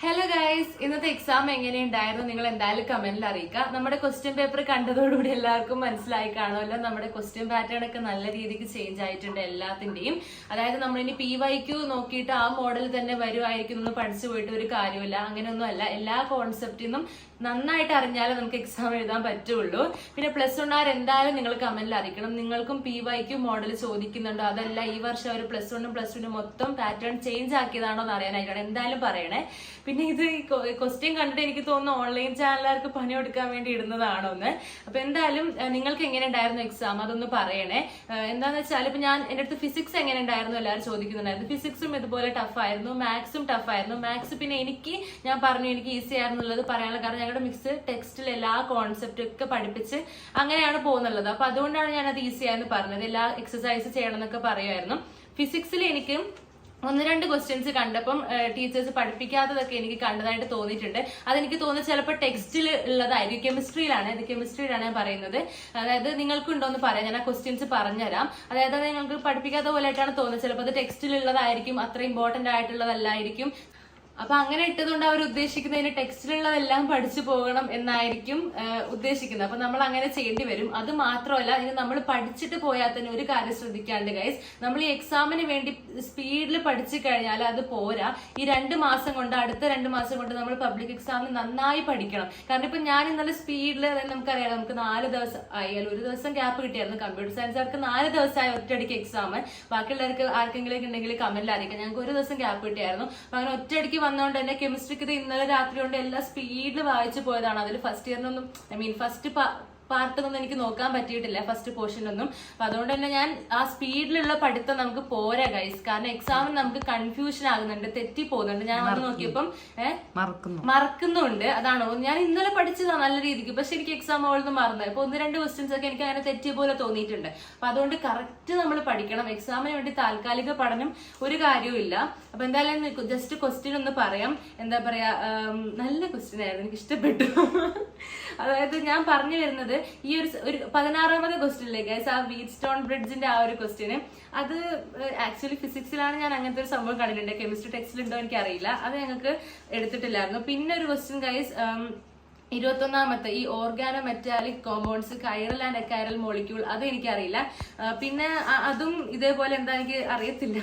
Hello guys ഇന്നത്തെ exam എങ്ങനെയുണ്ടായിരുന്നു നിങ്ങൾ എന്തായാലും കമന്റിൽ അറിയിക്കുക. നമ്മുടെ ക്വസ്റ്റ്യൻ പേപ്പർ കണ്ടതോടുകൂടി എല്ലാവർക്കും മനസ്സിലായി കാണുമല്ലോ. നമ്മുടെ ക്വസ്റ്റ്യൻ പാറ്റേൺ ഒക്കെ നല്ല രീതിക്ക് ചേഞ്ച് ആയിട്ടുണ്ട് എല്ലാത്തിന്റെയും. അതായത് നമ്മൾ ഇനി പി വൈ ക്യു നോക്കിയിട്ട് ആ മോഡൽ തന്നെ വരുമായിരിക്കും എന്ന് പഠിച്ചു പോയിട്ട് ഒരു കാര്യമില്ല അങ്ങനെയൊന്നും അല്ല. എല്ലാ കോൺസെപ്റ്റിൽ നിന്നും നന്നായിട്ട് അറിഞ്ഞാലേ നമുക്ക് എക്സാം എഴുതാൻ പറ്റുള്ളൂ. പിന്നെ പ്ലസ് വണ്ണാർ എന്തായാലും നിങ്ങൾ കമന്റിൽ അറിയിക്കണം. നിങ്ങൾക്കും പി വൈക്യു മോഡൽ ചോദിക്കുന്നുണ്ടോ? അതല്ല ഈ വർഷം അവർ പ്ലസ് വണ്ണും പ്ലസ് ടുനും മൊത്തം പാറ്റേൺ ചേഞ്ച് ആക്കിയതാണോ എന്ന് അറിയാനായിട്ടാണ് എന്തായാലും പറയണേ. പിന്നെ ഇത് ക്വസ്റ്റ്യൻ കണ്ടിട്ട് എനിക്ക് തോന്നുന്നു ഓൺലൈൻ ചാനലുകാർക്ക് പണി കൊടുക്കാൻ വേണ്ടി ഇടുന്നതാണോ എന്ന് അപ്പൊ എന്തായാലും നിങ്ങൾക്ക് എങ്ങനെ ഉണ്ടായിരുന്നു എക്സാം അതൊന്ന് പറയണേ. എന്താന്ന് വെച്ചാൽ ഇപ്പൊ ഞാൻ എന്റെ അടുത്ത് ഫിസിക്സ് എങ്ങനെ ഉണ്ടായിരുന്നു എല്ലാവരും ചോദിക്കുന്നുണ്ടായിരുന്നു. ഫിസിക്സും ഇതുപോലെ ടഫ് ആയിരുന്നു. മാത്സും ടഫ് ആയിരുന്നു. മാത്സ് പിന്നെ എനിക്ക് ഞാൻ പറഞ്ഞു എനിക്ക് ഈസി ആയിരുന്നു എന്നുള്ളത് പറയാനുള്ള കാരണം ഞങ്ങളുടെ മിക്സ് ടെക്സ്റ്റിൽ എല്ലാ കോൺസെപ്റ്റും ഒക്കെ പഠിപ്പിച്ച് അങ്ങനെയാണ് പോകുന്നുള്ളത്. അപ്പൊ അതുകൊണ്ടാണ് ഞാൻ അത് ഈസി ആയെന്ന് പറഞ്ഞത്. എല്ലാ എക്സസൈസ് ചെയ്യണം എന്നൊക്കെ പറയുമായിരുന്നു. ഫിസിക്സിൽ എനിക്ക് ഒന്ന് രണ്ട് ക്വസ്റ്റ്യൻസ് കണ്ടപ്പം ടീച്ചേഴ്സ് പഠിപ്പിക്കാത്തതൊക്കെ എനിക്ക് കണ്ടതായിട്ട് തോന്നിയിട്ടുണ്ട്. അതെനിക്ക് തോന്നുന്നത് ചിലപ്പോൾ ടെക്സ്റ്റിൽ ഉള്ളതായിരിക്കും. കെമിസ്ട്രിയിലാണ് ഇത് കെമിസ്ട്രിയിലാണ് ഞാൻ പറയുന്നത്. അതായത് നിങ്ങൾക്കുണ്ടോ എന്ന് പറയാം. ഞാൻ ആ ക്വസ്റ്റ്യൻസ് പറഞ്ഞുതരാം. അതായത് അത് നിങ്ങൾക്ക് പഠിപ്പിക്കാത്ത പോലെയായിട്ടാണ് തോന്നുന്നത്. ചിലപ്പോൾ അത് ടെക്സ്റ്റിൽ ഉള്ളതായിരിക്കും. അത്ര ഇമ്പോർട്ടന്റ് ആയിട്ടുള്ളതല്ലായിരിക്കും. അപ്പൊ അങ്ങനെ ഇട്ടതുകൊണ്ട് അവർ ഉദ്ദേശിക്കുന്നതിന്റെ ടെക്സ്റ്റിലുള്ളതെല്ലാം പഠിച്ചു പോകണം എന്നായിരിക്കും ഉദ്ദേശിക്കുന്നത്. അപ്പൊ നമ്മൾ അങ്ങനെ ചെയ്യേണ്ടി വരും. അത് മാത്രമല്ല ഇനി നമ്മൾ പഠിച്ചിട്ട് പോയാൽ തന്നെ ഒരു കാര്യം ശ്രദ്ധിക്കാണ്ട് ഗൈസ് നമ്മൾ ഈ എക്സാമിന് വേണ്ടി സ്പീഡിൽ പഠിച്ചു കഴിഞ്ഞാൽ അത് പോരാ. ഈ രണ്ട് മാസം കൊണ്ട് അടുത്ത രണ്ട് മാസം കൊണ്ട് നമ്മൾ പബ്ലിക് എക്സാമിന് നന്നായി പഠിക്കണം. കാരണം ഇപ്പൊ ഞാൻ ഇന്നലെ സ്പീഡിൽ നമുക്കറിയാം നമുക്ക് നാല് ദിവസം ആയാലും ഒരു ദിവസം ഗ്യാപ്പ് കിട്ടിയായിരുന്നു. കമ്പ്യൂട്ടർ സയൻസ് അവർക്ക് നാല് ദിവസമായി ഒറ്റയടിക്ക് എക്സാം ബാക്കിയുള്ളവർക്ക് ആർക്കെങ്കിലും ഉണ്ടെങ്കിൽ കമന്റിൽ ഞങ്ങൾക്ക് ഒരു ദിവസം ഗ്യാപ്പ് കിട്ടിയായിരുന്നു. അപ്പൊ അങ്ങനെ ഒറ്റയടിക്ക് വന്നതുകൊണ്ട് തന്നെ കെമിസ്ട്രിക്ക് ഇത് ഇന്നലെ രാത്രി കൊണ്ട് എല്ലാം സ്പീഡിൽ വായിച്ചു പോയതാണ്. അതിൽ ഫസ്റ്റ് ഇയറിനൊന്നും ഐ മീൻ ഫസ്റ്റ് പാർട്ടൊന്നും എനിക്ക് നോക്കാൻ പറ്റിയിട്ടില്ല ഫസ്റ്റ് പോർഷനൊന്നും അപ്പൊ അതുകൊണ്ട് തന്നെ ഞാൻ ആ സ്പീഡിലുള്ള പഠിത്തം നമുക്ക് പോരാ ഗൈസ് കാരണം എക്സാമിന് നമുക്ക് കൺഫ്യൂഷൻ ആകുന്നുണ്ട് തെറ്റി പോകുന്നുണ്ട്. ഞാൻ അത് നോക്കിയപ്പം മറക്കുന്നുണ്ട്. അതാണ്. ഞാൻ ഇന്നലെ പഠിച്ചതാ നല്ല രീതിക്ക്. പക്ഷെ എനിക്ക് എക്സാം ആവുന്നത് മറന്നു. ഇപ്പൊ ഒന്ന് രണ്ട് ക്വസ്റ്റ്യൻസ് ഒക്കെ എനിക്ക് അങ്ങനെ തെറ്റിയ പോലെ തോന്നിയിട്ടുണ്ട്. അപ്പൊ അതുകൊണ്ട് കറക്റ്റ് നമ്മൾ പഠിക്കണം. എക്സാമിന് വേണ്ടി താൽക്കാലിക പഠനം ഒരു കാര്യവും ഇല്ല. അപ്പൊ എന്തായാലും ജസ്റ്റ് ക്വസ്റ്റ്യൻ ഒന്ന് പറയാം. എന്താ പറയാ നല്ല ക്വസ്റ്റ്യൻ ആയിരുന്നു. എനിക്ക് ഇഷ്ടപ്പെട്ടു അതായത് ഞാൻ പറഞ്ഞു വരുന്നത് ഈ ഒരു ഒരു പതിനാറാമത് ക്വസ്റ്റ്യനിലേക്ക് ആ വീറ്റ് സ്റ്റോൺ ബ്രിഡ്ജിന്റെ ആ ഒരു ക്വസ്റ്റ്യന് അത് ആക്ച്വലി ഫിസിക്സിലാണ് ഞാൻ അങ്ങനത്തെ ഒരു സംഭവം കണ്ടിട്ടുണ്ട്. കെമിസ്ട്രി ടെക്സ്റ്റിൽ ഉണ്ടോ എനിക്ക് അറിയില്ല അത് ഞങ്ങൾക്ക് എടുത്തിട്ടില്ലായിരുന്നു. പിന്നെ ഒരു ക്വസ്റ്റ്യൻ ഗൈസ് ഇരുപത്തൊന്നാമത്തെ ഈ organo metallic compounds chiral and achiral molecule അത് എനിക്കറിയില്ല പിന്നെ അതും ഇതേപോലെ എന്താ എനിക്ക് അറിയത്തില്ല.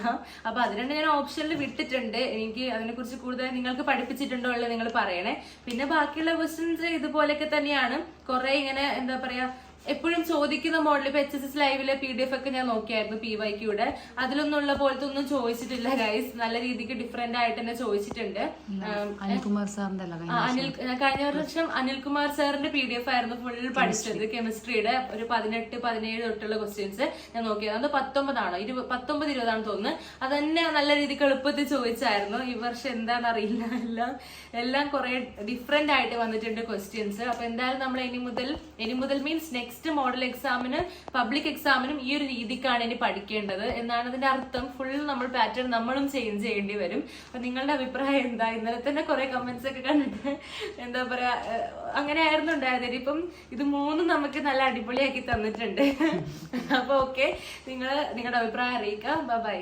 അപ്പൊ അത് രണ്ട് ഞാൻ ഓപ്ഷനിൽ വിട്ടിട്ടുണ്ട്. എനിക്ക് അതിനെക്കുറിച്ച് കൂടുതൽ നിങ്ങൾക്ക് പഠിപ്പിച്ചിട്ടുണ്ടോ ഉള്ളത് നിങ്ങൾ പറയണേ. പിന്നെ ബാക്കിയുള്ള ക്വസ്റ്റ്യൻസ് ഇതുപോലെയൊക്കെ തന്നെയാണ്. കുറെ ഇങ്ങനെ എന്താ പറയാ എപ്പോഴും ചോദിക്കുന്ന മോഡൽ ഇപ്പൊ എച്ച് എസ് എസ് ലൈവിലെ പി ഡി എഫ് ഒക്കെ ഞാൻ നോക്കിയായിരുന്നു പി വൈ വൈക്യൂടെ അതിലൊന്നും ഉള്ള പോലത്തെ ഒന്നും ചോദിച്ചിട്ടില്ല ഗൈസ് നല്ല രീതിക്ക് ഡിഫറെന്റ് ആയിട്ട് തന്നെ ചോദിച്ചിട്ടുണ്ട്. അനിൽകുമാർ സാറിന്റെ അനിൽ കഴിഞ്ഞ വർഷം അനിൽകുമാർ സാറിന്റെ പി ഡി എഫ് ആയിരുന്നു ഫുൾ പഠിച്ചത്. കെമിസ്ട്രിയുടെ ഒരു പതിനെട്ട് പതിനേഴ് തൊട്ടുള്ള ക്വസ്റ്റ്യൻസ് ഞാൻ നോക്കിയത്. അത് പത്തൊമ്പതാണോ? ഇരുപത് പത്തൊമ്പത് ഇരുപതാണെന്ന് തോന്നുന്നു. അത് തന്നെ നല്ല രീതിക്ക് എളുപ്പത്തിൽ ചോദിച്ചായിരുന്നു. ഈ വർഷം എന്താണെന്നറിയില്ല എല്ലാം എല്ലാം കുറെ ഡിഫറെന്റ് ആയിട്ട് വന്നിട്ടുണ്ട് ക്വസ്റ്റ്യൻസ് അപ്പൊ എന്തായാലും നമ്മൾ ഇനി മുതൽ ഇനി മുതൽ മീൻസ് നെക്സ്റ്റ് മോഡൽ എക്സാമിന് പബ്ലിക് എക്സാമിനും ഈ ഒരു രീതിക്കാണ് ഇനി പഠിക്കേണ്ടത് എന്നാണ് അതിന്റെ അർത്ഥം. ഫുൾ നമ്മൾ പാറ്റേൺ നമ്മളും ചേഞ്ച് ചെയ്യേണ്ടി വരും. അപ്പൊ നിങ്ങളുടെ അഭിപ്രായം എന്താ? ഇന്നലെ തന്നെ കുറെ കമന്റ്സ് ഒക്കെ കണ്ടിട്ട് എന്താ പറയാ അങ്ങനെ ആയിരുന്നു ഉണ്ടായത്. ഇപ്പം ഇത് മൂന്നും നമുക്ക് നല്ല അടിപൊളിയാക്കി തന്നിട്ടുണ്ട്. അപ്പൊ ഓക്കെ നിങ്ങൾ നിങ്ങളുടെ അഭിപ്രായം അറിയിക്കാം. ബൈ